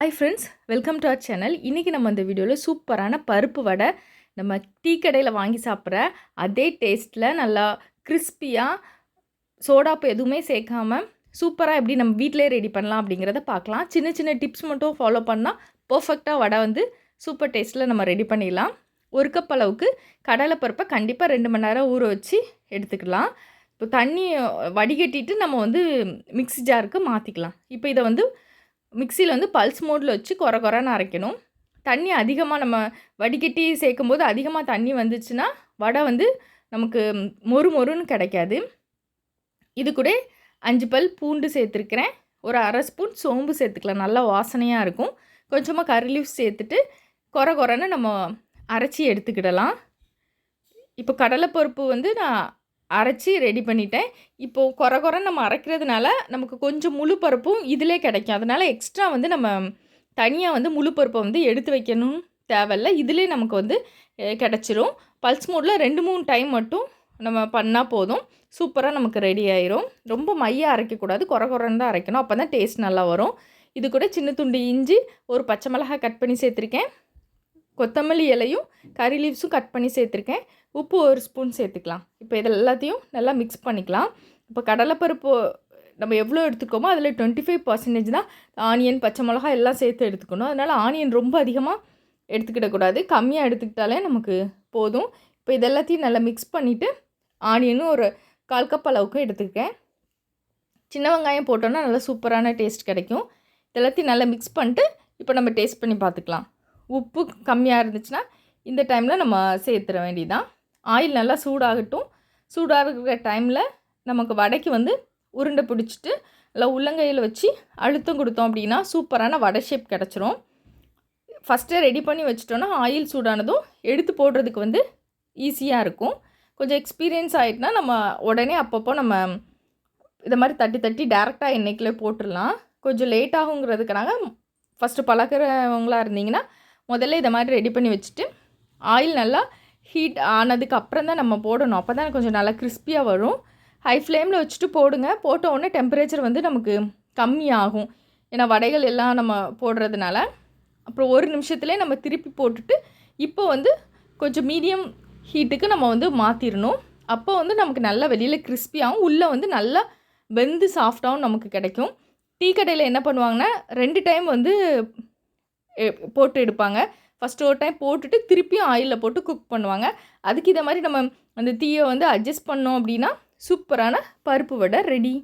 Hi friends welcome to our channel இன்றைக்கி நம்ம இந்த வீடியோவில் சூப்பரான பருப்பு வடை நம்ம டீ கடையில் வாங்கி சாப்பிட்ற அதே டேஸ்ட்டில் நல்லா கிறிஸ்பியாக சோடாப்பு எதுவுமே சேர்க்காம சூப்பராக எப்படி நம்ம வீட்டிலே ரெடி பண்ணலாம் அப்படிங்கிறத பார்க்கலாம். சின்ன சின்ன டிப்ஸ் மட்டும் ஃபாலோ பண்ணால் பர்ஃபெக்டாக வடை வந்து சூப்பர் டேஸ்ட்டில் நம்ம ரெடி பண்ணிடலாம். ஒரு கப் அளவுக்கு கடலைப்பருப்பை கண்டிப்பாக ரெண்டு மணி நேரம் ஊற வச்சு எடுத்துக்கலாம். இப்போ தண்ணி வடிகட்டிட்டு நம்ம வந்து மிக்ஸி ஜாருக்கு மாற்றிக்கலாம் இப்போ இதை வந்து மிக்சியில் வந்து பல்ஸ் மோடில் வச்சு குறை குறைன்னு அரைக்கணும். தண்ணி அதிகமாக நம்ம வடிகட்டி சேர்க்கும் போது அதிகமாக தண்ணி வந்துச்சுன்னா வடை வந்து நமக்கு மொறு மொறுன்னு கிடைக்காது. இது கூட அஞ்சு பல் பூண்டு சேர்த்துருக்கிறேன். ஒரு அரை ஸ்பூன் சோம்பு சேர்த்துக்கலாம். நல்லா வாசனையாக இருக்கும். கொஞ்சமாக கறி லீஃப் சேர்த்துட்டு குறை குறைன்னு நம்ம அரைச்சி எடுத்துக்கிடலாம். இப்போ கடலைப்பருப்பு வந்து நான் அரைச்சி ரெடி பண்ணிட்டேன். இப்போது குறை குறை நம்ம அரைக்கிறதுனால நமக்கு கொஞ்சம் முழு பருப்பும் இதிலே கிடைக்கும். அதனால் எக்ஸ்ட்ரா வந்து நம்ம தனியாக வந்து முழு பருப்பை வந்து எடுத்து வைக்கணும்னு தேவையில்ல. இதிலே நமக்கு வந்து கிடச்சிரும். பல்ஸ் மோடில் ரெண்டு மூணு டைம் மட்டும் நம்ம பண்ணால் போதும். சூப்பராக நமக்கு ரெடி ஆயிரும். ரொம்ப மையாக அரைக்கக்கூடாது. குறை குறைன்னு தான் அரைக்கணும். அப்போ தான் டேஸ்ட் நல்லா வரும். இது கூட சின்ன துண்டு இஞ்சி ஒரு பச்சை மிளகாய் கட் பண்ணி சேர்த்துருக்கேன். கொத்தமல்லி இலையும் கறி லீவ்ஸும் கட் பண்ணி சேர்த்துருக்கேன். உப்பு ஒரு ஸ்பூன் சேர்த்துக்கலாம். இப்போ இது எல்லாத்தையும் நல்லா மிக்ஸ் பண்ணிக்கலாம். இப்போ கடலைப்பருப்பு நம்ம எவ்வளோ எடுத்துக்கோமோ அதில் டுவெண்ட்டி ஃபைவ் பர்சன்டேஜ் தான் ஆனியன் பச்சை மிளகா எல்லாம் சேர்த்து எடுத்துக்கணும். அதனால் ஆனியன் ரொம்ப அதிகமாக எடுத்துக்கிடக்கூடாது. கம்மியாக எடுத்துக்கிட்டாலே நமக்கு போதும். இப்போ இது எல்லாத்தையும் நல்லா மிக்ஸ் பண்ணிவிட்டு ஆனியனும் ஒரு கால் கப் அளவுக்கு எடுத்துக்கேன் சின்ன வெங்காயம் போட்டோன்னா நல்லா சூப்பரான டேஸ்ட் கிடைக்கும். இதெல்லாத்தையும் நல்லா மிக்ஸ் பண்ணிட்டு இப்போ நம்ம டேஸ்ட் பண்ணி பார்த்துக்கலாம். உப்பு கம்மியாக இருந்துச்சுன்னா இந்த டைமில் நம்ம சேர்த்துற வேண்டியதான் ஆயில் நல்லா சூடாகட்டும். சூடாக இருக்கிற டைமில் நமக்கு வடைக்கு வந்து உருண்டை பிடிச்சிட்டு நல்லா உள்ளங்கையில் வச்சு அழுத்தம் கொடுத்தோம் அப்படின்னா சூப்பரான வடை ஷேப் கிடச்சிரும். ஃபஸ்ட்டே ரெடி பண்ணி வச்சிட்டோன்னா ஆயில் சூடானதும் எடுத்து போடுறதுக்கு வந்து ஈஸியாக இருக்கும். கொஞ்சம் எக்ஸ்பீரியன்ஸ் ஆகிட்டுனா நம்ம உடனே அப்பப்போ நம்ம இதை மாதிரி தட்டி தட்டி டேரெக்டாக எண்ணெய்க்குள்ளே போட்டுடலாம். கொஞ்சம் லேட் ஆகுங்கிறதுக்காக ஃபஸ்ட்டு பழக்கிறவங்களாக இருந்தீங்கன்னா முதல்ல இதை மாதிரி ரெடி பண்ணி வச்சுட்டு ஆயில் நல்லா ஹீட் ஆனதுக்கு அப்புறம் தான் நம்ம போடணும். அப்போ தான் கொஞ்சம் நல்லா கிறிஸ்பியாக வரும். ஹை ஃப்ளேமில் வச்சுட்டு போடுங்க. போட்ட உடனே டெம்பரேச்சர் வந்து நமக்கு கம்மியாகும். ஏன்னா வடைகள் எல்லாம் நம்ம போடுறதுனால. அப்புறம் ஒரு நிமிஷத்துலேயே நம்ம திருப்பி போட்டுட்டு இப்போ வந்து கொஞ்சம் மீடியம் ஹீட்டுக்கு நம்ம வந்து மாற்றிடணும் அப்போ வந்து நமக்கு நல்லா வெளியில் கிறிஸ்பியாகவும் உள்ளே வந்து நல்லா வெந்து சாஃப்டாகவும் நமக்கு கிடைக்கும். டீ கடையில் என்ன பண்ணுவாங்கன்னா ரெண்டு டைம் வந்து போட்டு எடுப்பாங்க. ஃபஸ்ட்டு ஒரு டைம் போட்டுட்டு திருப்பியும் ஆயிலில் போட்டு குக் பண்ணுவாங்க. அதுக்கு இதை மாதிரி நம்ம அந்த தீயை வந்து அட்ஜஸ்ட் பண்ணோம் அப்படின்னா சூப்பரான பருப்பு வடை ரெடி